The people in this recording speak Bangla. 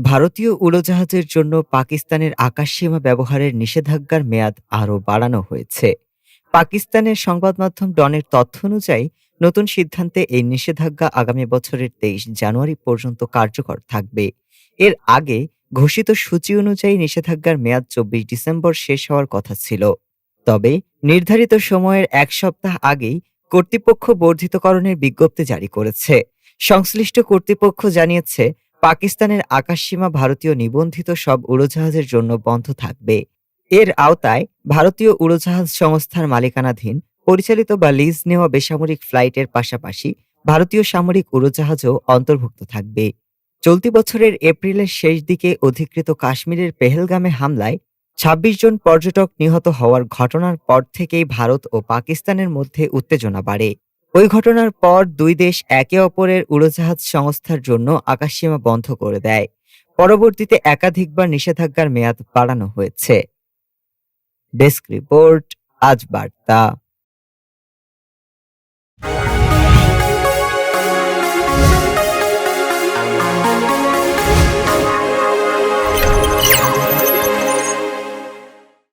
ভারতীয় উড়োজাহাজের জন্য পাকিস্তানের আকাশসীমা ব্যবহারের নিষেধাজ্ঞার মেয়াদ আরও বাড়ানো হয়েছে। পাকিস্তানের সংবাদ মাধ্যম ডনের তথ্য অনুযায়ী, নতুন সিদ্ধান্তে এই নিষেধাজ্ঞা আগামী বছরের তেইশ জানুয়ারি পর্যন্ত কার্যকর থাকবে। এর আগে ঘোষিত সূচি অনুযায়ী নিষেধাজ্ঞার মেয়াদ চব্বিশ ডিসেম্বর শেষ হওয়ার কথা ছিল। তবে নির্ধারিত সময়ের এক সপ্তাহ আগেই কর্তৃপক্ষ বর্ধিতকরণের বিজ্ঞপ্তি জারি করেছে। সংশ্লিষ্ট কর্তৃপক্ষ জানিয়েছে পাকিস্তানের আকাশসীমা ভারতীয় নিবন্ধিত সব উড়োজাহাজের জন্য বন্ধ থাকবে। এর আওতায় ভারতীয় উড়োজাহাজ সংস্থার মালিকানাধীন পরিচালিত বা লিজ নেওয়া বেসামরিক ফ্লাইটের পাশাপাশি ভারতীয় সামরিক উড়োজাহাজও অন্তর্ভুক্ত থাকবে। চলতি বছরের এপ্রিলের শেষ দিকে অধিকৃত কাশ্মীরের পেহেলগামে হামলায় ২৬ জন পর্যটক নিহত হওয়ার ঘটনার পর থেকেই ভারত ও পাকিস্তানের মধ্যে উত্তেজনা বাড়ে। ওই ঘটনার পর দুই দেশ একে অপরের উড়োজাহাজ সংস্থার জন্য আকাশসীমা বন্ধ করে দেয়। পরবর্তীতে একাধিকবার নিষেধাজ্ঞার মেয়াদ বাড়ানো হয়েছে। ডেস্ক রিপোর্ট, আজ বার্তা।